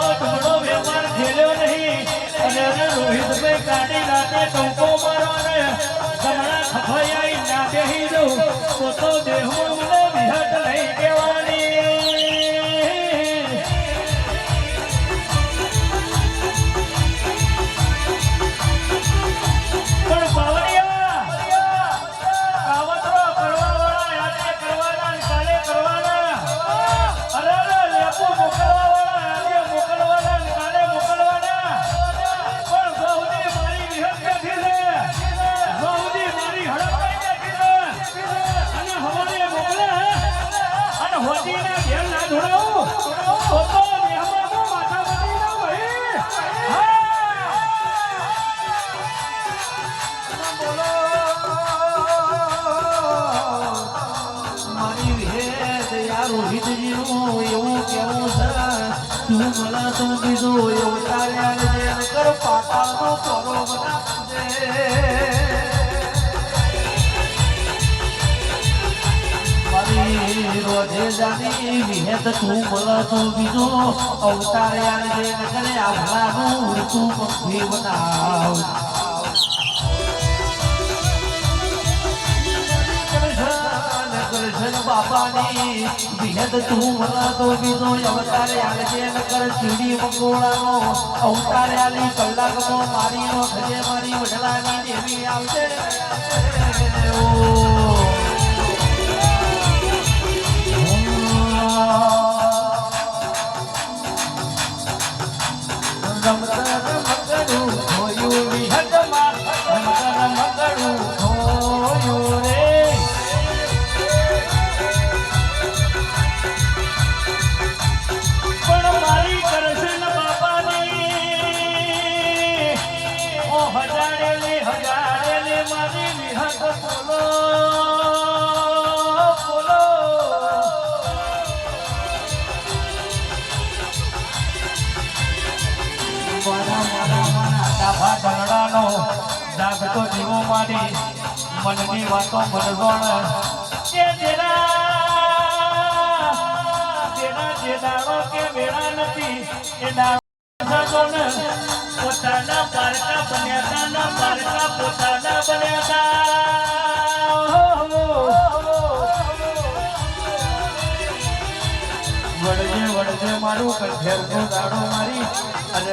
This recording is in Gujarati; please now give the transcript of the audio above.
આવો ધૂળો વ્યવહાર ખેલ્યો નહીં. અને એને રોહિતભાઈ કાઢી રાતે ટંકો મારવાને જમણા ખફાઈ ના બેહી જવું પોતો દેહમાં મને વિહટ ભેદ યાર રોહિતજીનું એવું કેવું સરા. તું મને તો કીધું એવું તારે કર પાતાનો પરો બનાવજે. તું પંખી બનાવ બાપાની વિહદ તું મને તો બીજો અવતાર આલજે નકર ચીડી મંગોળાનો અવતારે આલી કલાકમાં મારી નો ખજે મારી વડલાની દેવી આવજે રમત રમકડું હોયું વિહતમાં હજારેલી હજારેલી મારી જાગતો જીવો મારી મનની વાતો મનગણ નથી એ સગોન પોતાના પારકા બન્યા તા ના મારું અને